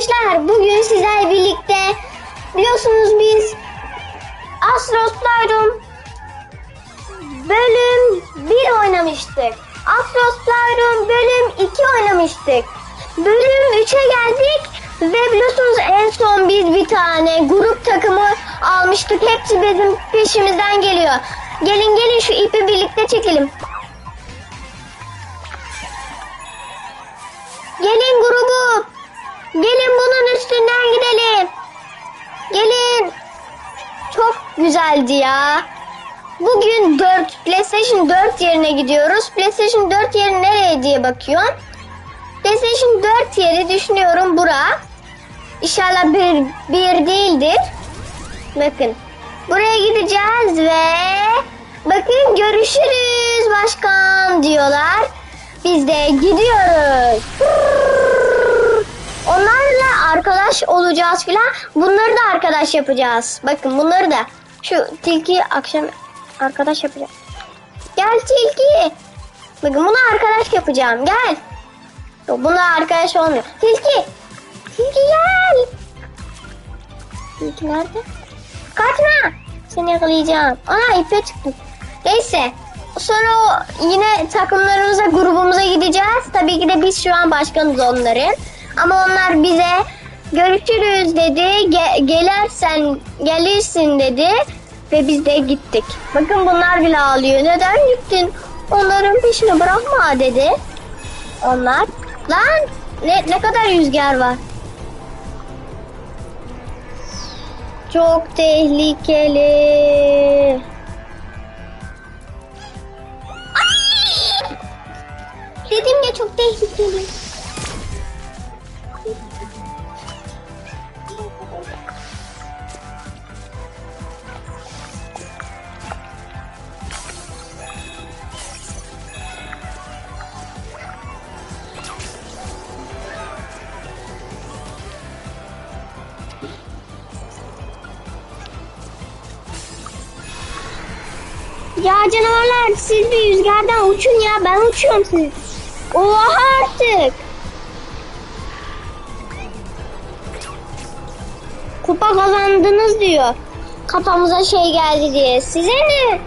Arkadaşlar bugün sizlerle birlikte biliyorsunuz biz Astros bölüm 1 oynamıştık. Astros bölüm 2 oynamıştık. Bölüm 3'e geldik ve biliyorsunuz en son biz bir tane grup takımı almıştık. Hepsi bizim peşimizden geliyor. Gelin gelin şu ipi birlikte çekelim. Gelin grubu. Gelin bunun üstünden gidelim. Gelin. Çok güzeldi ya. Bugün 4 PlayStation 4 yerine gidiyoruz. PlayStation 4 yeri nereye diye bakıyorum. PlayStation 4 yeri düşünüyorum bura. İnşallah bir, bir değildir. Bakın. Buraya gideceğiz ve bakın görüşürüz başkan diyorlar. Biz de gidiyoruz. Onlarla arkadaş olacağız filan. Bunları da arkadaş yapacağız. Bakın bunları da. Şu tilki akşam arkadaş yapacağım. Gel tilki. Bakın bunu arkadaş yapacağım. Gel. Buna arkadaş olmuyor. Tilki. Tilki gel. Tilki nerede? Kaçma. Seni yakalayacağım. Ana ipe çıktım. Neyse. Sonra yine takımlarımıza, grubumuza gideceğiz. Tabii ki de biz şu an başkanız onların. Ama onlar bize görüşürüz dedi. Ge- gelersen gelirsin dedi. Ve biz de gittik. Bakın bunlar bile ağlıyor. Neden gittin? Onların peşini bırakma dedi. Onlar. Lan ne, ne kadar rüzgar var. Çok tehlikeli. Dedim ya çok tehlikeli. Canavarlar siz bir rüzgardan uçun ya ben uçuyorum siz. Oha artık. Kupa kazandınız diyor. Kafamıza şey geldi diye. Size ne?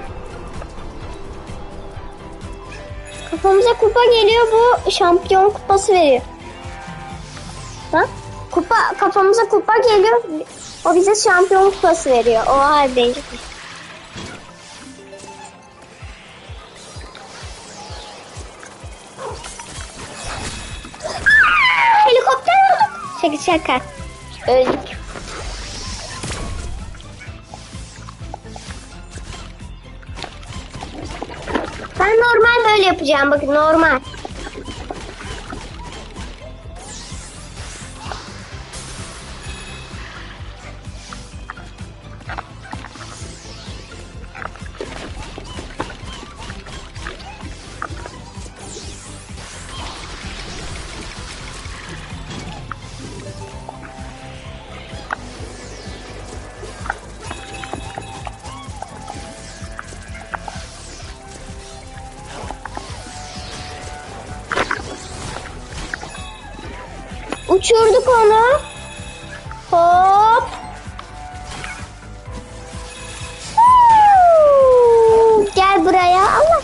Kafamıza kupa geliyor bu şampiyon kupası veriyor. Bak kupa kafamıza kupa geliyor. O bize şampiyon kupası veriyor. Oha değişik. Şaka. Öldük. Ben normal böyle yapacağım. Bakın normal. Uçurduk onu. Hop. Gel buraya. Allah.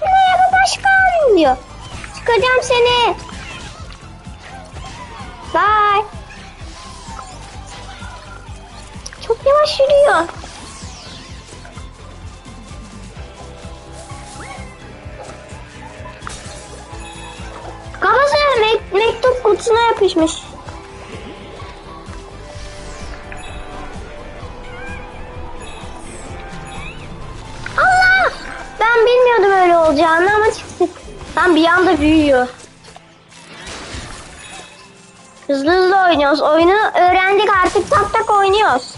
Merhaba başkan diyor. Çıkacağım seni. Kutusuna yapışmış. Allah! Ben bilmiyordum öyle olacağını ama çıktık. Tam bir anda büyüyor. Hızlı hızlı oynuyoruz. Oyunu öğrendik artık tak tak oynuyoruz.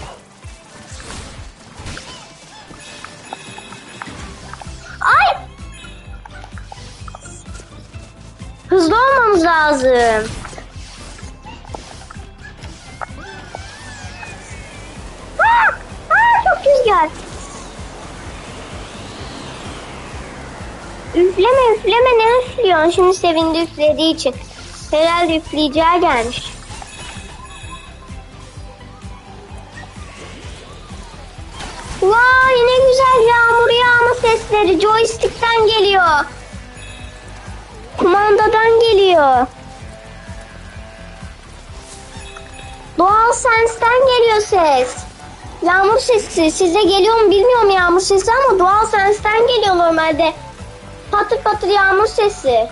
Ay! Hızlı olmamız lazım. Rüzgar. Üfleme üfleme ne üflüyorsun? Şimdi sevindi üflediği için. Herhalde üfleyeceği gelmiş. Vay ne güzel yağmur yağma sesleri joystick'ten geliyor. Kumandadan geliyor. Doğal sensten geliyor ses. Yağmur sesi size geliyor mu bilmiyorum yağmur sesi ama doğal sensten geliyor normalde. Patır patır yağmur sesi.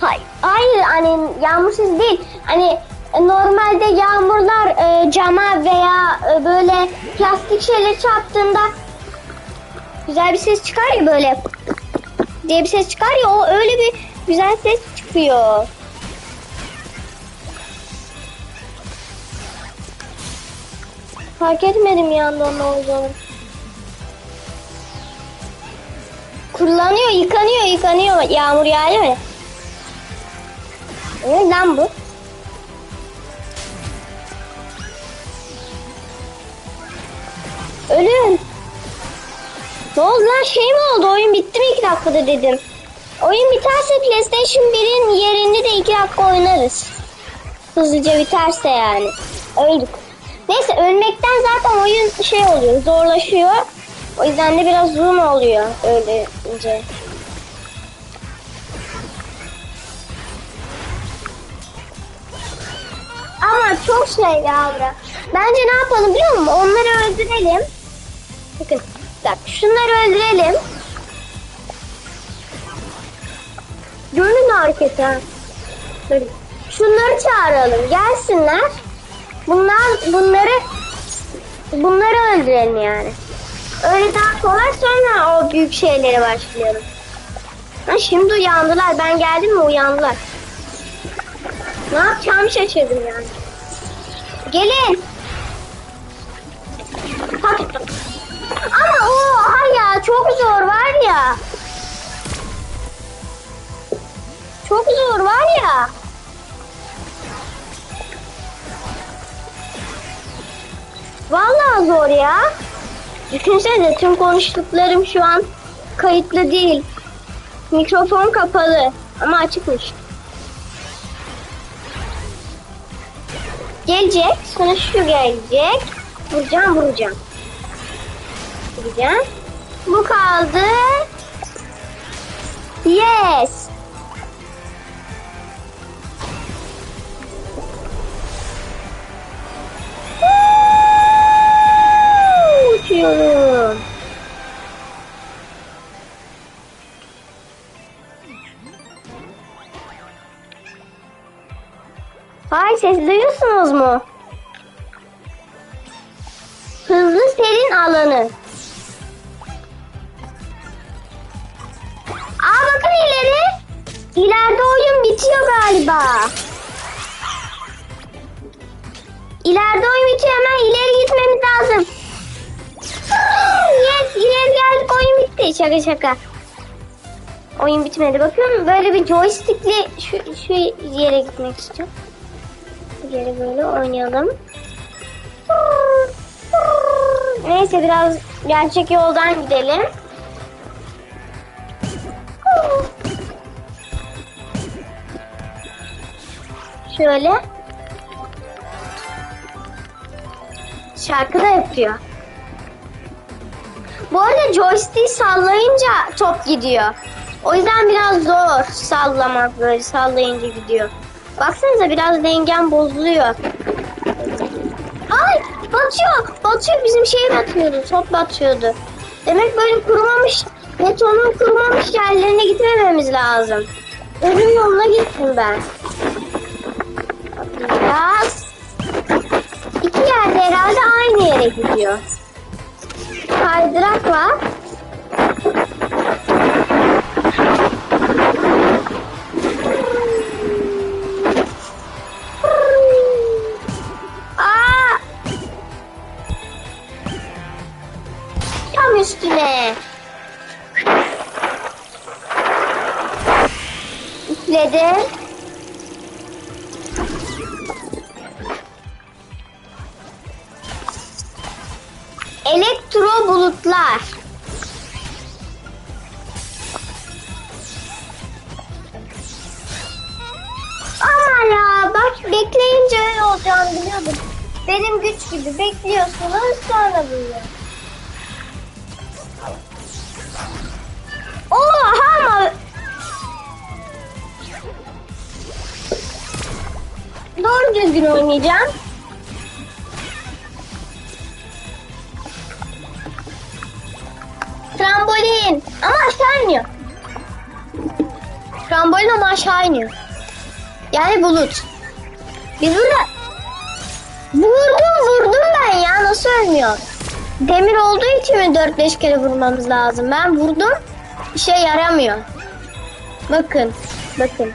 Hayır, hayır hani yağmur sesi değil. Hani normalde yağmurlar e, cama veya e, böyle plastik şeyler çarptığında güzel bir ses çıkar ya böyle diye bir ses çıkar ya o öyle bir güzel ses çıkıyor. Fark etmedim yandan ne olduğunu. Kullanıyor, yıkanıyor, yıkanıyor. Yağmur yağıyor ya. Ne lan bu? Ölüm. Ne oldu lan şey mi oldu? Oyun bitti mi iki dakikada dedim. Oyun biterse PlayStation 1'in yerinde de iki dakika oynarız. Hızlıca biterse yani. Öldük. Neyse ölmekten zaten oyun şey oluyor, zorlaşıyor. O yüzden de biraz zoom oluyor öylece. Ama çok şey yavru. Bence ne yapalım biliyor musun? Onları öldürelim. Bakın bak şunları öldürelim. Gördün mü hareketi? Şunları çağıralım. Gelsinler. Bunlar bunları bunları öldürelim yani. Öyle daha kolay sonra o büyük şeylere başlayalım. Ha, şimdi uyandılar. Ben geldim mi uyandılar. Ne yapacağımı şaşırdım yani. Gelin. Ama o hay ya çok zor var ya. Çok zor var ya. Vallahi zor ya. Düşünsene tüm konuştuklarım şu an kayıtlı değil. Mikrofon kapalı ama açıkmış. Gelecek, sonra şu gelecek. Vuracağım, vuracağım. Vuracağım. Bu kaldı. Yes. Hay ses duyuyorsunuz mu? Hızlı serin alanı. Aa bakın ileri. İleride oyun bitiyor galiba. İleride oyun bitiyor hemen ileri gitmemiz lazım. Yes ileri geldik oyun bitti. Şaka şaka. Oyun bitmedi. Bakın böyle bir joystickli şu, şu yere gitmek istiyorum. Yere böyle oynayalım. Neyse biraz gerçek yoldan gidelim. Şöyle. Şarkı da yapıyor. Bu arada joystick sallayınca top gidiyor. O yüzden biraz zor sallamak böyle sallayınca gidiyor. Baksanıza biraz dengem bozuluyor. Ay batıyor. Batıyor bizim şey batıyordu. Top batıyordu. Demek böyle kurumamış betonun kurumamış yerlerine gitmememiz lazım. Ölüm yoluna gittim ben. Biraz. İki yerde herhalde aynı yere gidiyor. Kaydırak var. Tavuklar. Ama ya bak bekleyince öyle olacağını biliyordum. Benim güç gibi bekliyorsunuz sonra buluyor. Oha ama doğru düzgün oynayacağım. Trambolin ama aşağı iniyor. Trambolin ama aşağı iniyor. Yani bulut. Biz burada vurdum vurdum ben ya nasıl ölmüyor? Demir olduğu için mi 4-5 kere vurmamız lazım? Ben vurdum işe yaramıyor. Bakın bakın.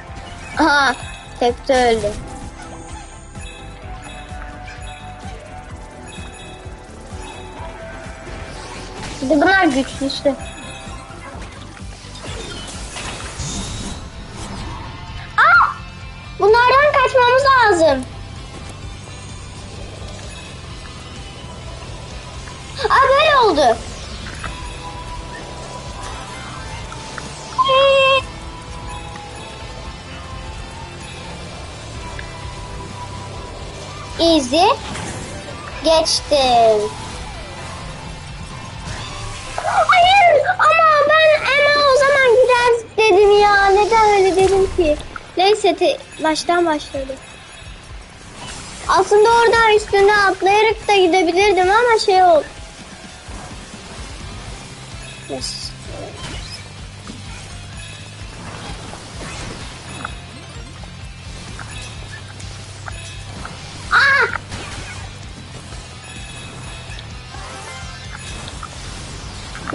Aha tekte öldü. Bir de bunlar güçlüsü. Easy. Geçtim. Hayır ama ben Emma o zaman gider dedim ya. Neden öyle dedim ki? Neyse te- baştan başladı. Aslında oradan üstüne atlayarak da gidebilirdim ama şey oldu. Yes.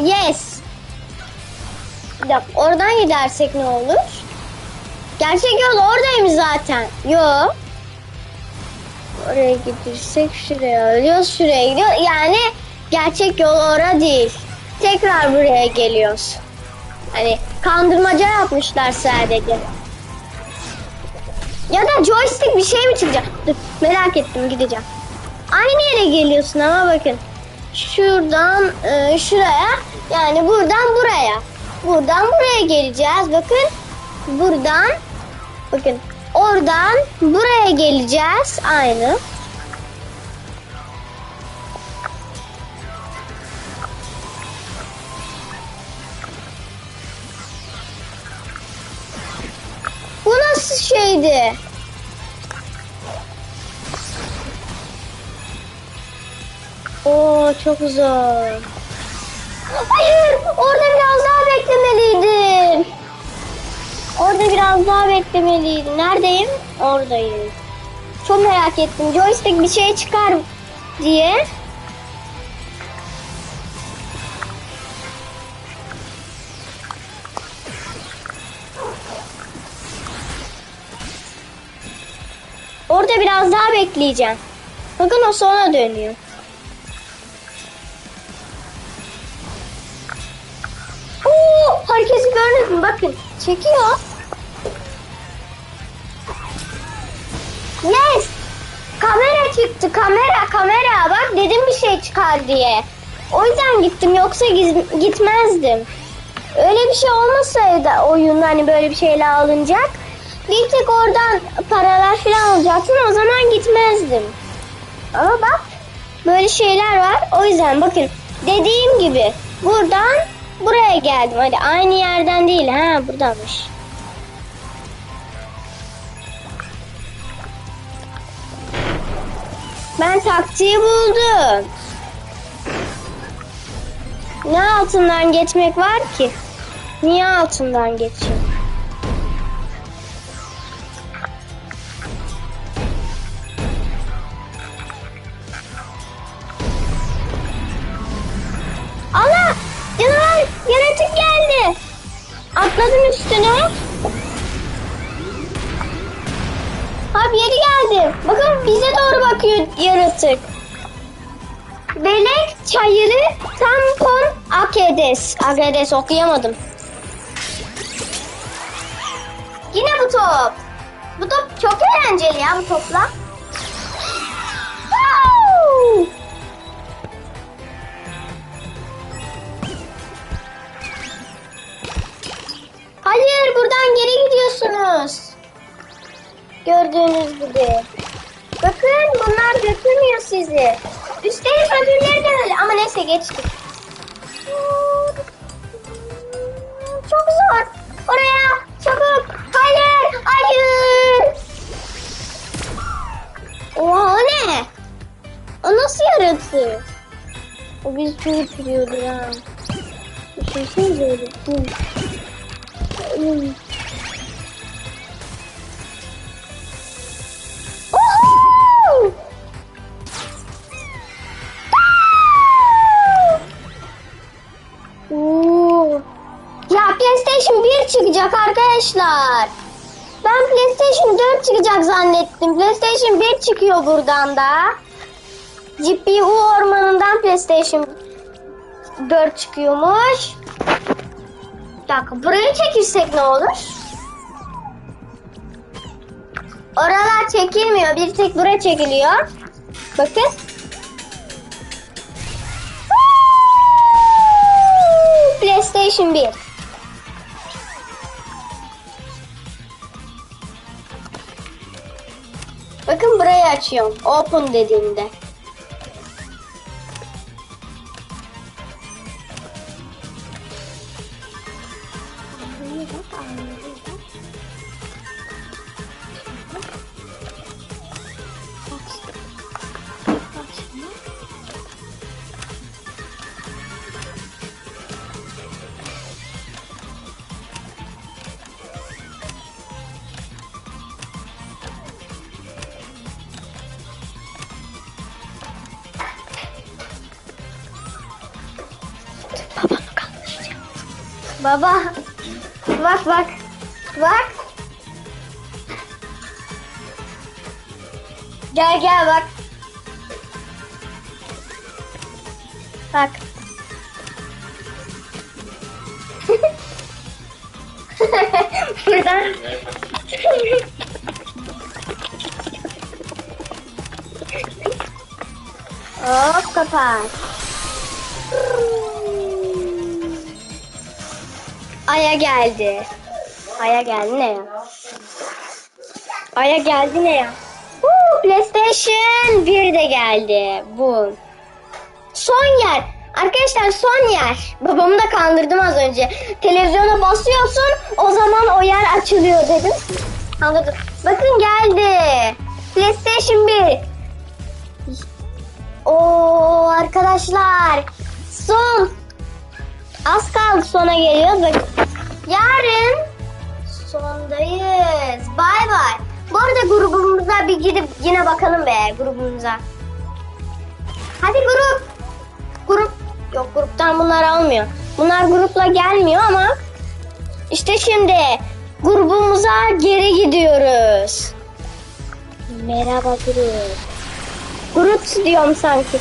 Yes. Bir dakika, oradan gidersek ne olur? Gerçek yol oradaymış zaten. Yo. Oraya gidersek şuraya ölüyoruz, şuraya gidiyor. Yani gerçek yol ora değil. Tekrar buraya geliyoruz. Hani kandırmaca yapmışlar sadece. Ya da joystick bir şey mi çıkacak? Dur merak ettim gideceğim. Aynı yere geliyorsun ama bakın. Şuradan e, şuraya yani buradan buraya. Buradan buraya geleceğiz. Bakın buradan bakın oradan buraya geleceğiz. Aynı. Bu nasıl şeydi? Çok zor. Hayır, orada biraz daha beklemeliydim. Orada biraz daha beklemeliydim. Neredeyim? Oradayım. Çok merak ettim. Joystick bir şey çıkar diye. Orada biraz daha bekleyeceğim. Bakın o sonra dönüyor. Herkesi görmedim bakın. Çekiyor. Yes. Kamera çıktı kamera kamera. Bak dedim bir şey çıkar diye. O yüzden gittim yoksa gitmezdim. Öyle bir şey olmasaydı oyun hani böyle bir şeyle alınacak. Bir tek oradan paralar falan alacaksın o zaman gitmezdim. Ama bak böyle şeyler var. O yüzden bakın dediğim gibi buradan buraya geldim. Hadi aynı yerden değil ha buradanmış. Ben taktiği buldum. Ne altından geçmek var ki? Niye altından geçeyim? Tampon akedes. Akedes okuyamadım. Yine bu top. Bu top çok eğlenceli ya bu topla. Hayır buradan geri gidiyorsunuz. Gördüğünüz gibi. Üstelik ödülleri öyle. Ama neyse geçtik. Çok zor. Oraya çabuk. Hayır. Hayır. Oha o ne? O nasıl yarattı? O biz çok biliyordu ya. Düşünsenize öyle. Hı. Çıkacak arkadaşlar. Ben PlayStation 4 çıkacak zannettim. PlayStation 1 çıkıyor buradan da. GPU ormanından PlayStation 4 çıkıyormuş. Bir dakika burayı çekirsek ne olur? Oralar çekilmiyor. Bir tek bura çekiliyor. Bakın. PlayStation 1. Açıyorum. Open dediğimde. Bak bak. Bak. Gel gel bak. Bak. Buradan. Hop kapat. Aya geldi. Aya geldi ne ya? Aya geldi ne ya? Woo, PlayStation 1 de geldi. Bu. Son yer. Arkadaşlar son yer. Babamı da kandırdım az önce. Televizyona basıyorsun o zaman o yer açılıyor dedim. Kandırdım. Bakın geldi. PlayStation 1. Oo arkadaşlar. Son. Az kaldı sona geliyoruz. Bak. Yarın sondayız. Bay bay. Bu arada grubumuza bir gidip yine bakalım be grubumuza. Hadi grup. Grup. Yok gruptan bunlar almıyor. Bunlar grupla gelmiyor ama işte şimdi grubumuza geri gidiyoruz. Merhaba grup. Grup diyorum sanki.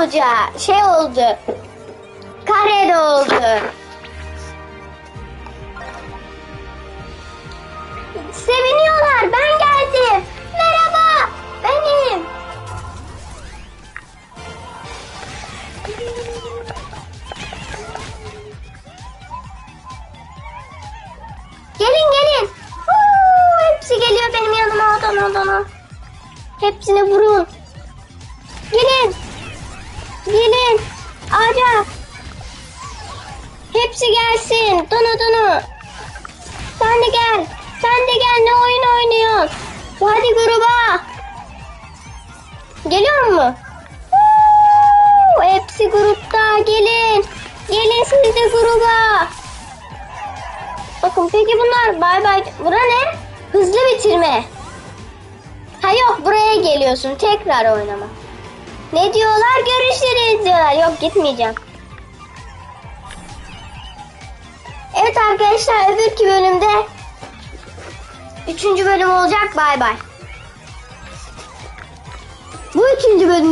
Olacak. Şey oldu. Kare de oldu. Seviniyorlar. Ben geldim. Merhaba. Benim. Gelin gelin. Huu, hepsi geliyor benim yanıma odana odana. Hepsini vurun. Gelin. Gelin. Ağaca. Hepsi gelsin. Donu donu. Sen de gel. Sen de gel. Ne oyun oynuyorsun? Hadi gruba. Geliyor mu? Huu, hepsi grupta. Gelin. Gelin siz de gruba. Bakın peki bunlar bay bay. Bura ne? Hızlı bitirme. Ha yok buraya geliyorsun. Tekrar oynama. Ne diyorlar? Görüşürüz diyorlar. Yok gitmeyeceğim. Evet arkadaşlar öbürkü bölümde üçüncü bölüm olacak. Bay bay. Bu üçüncü bölüm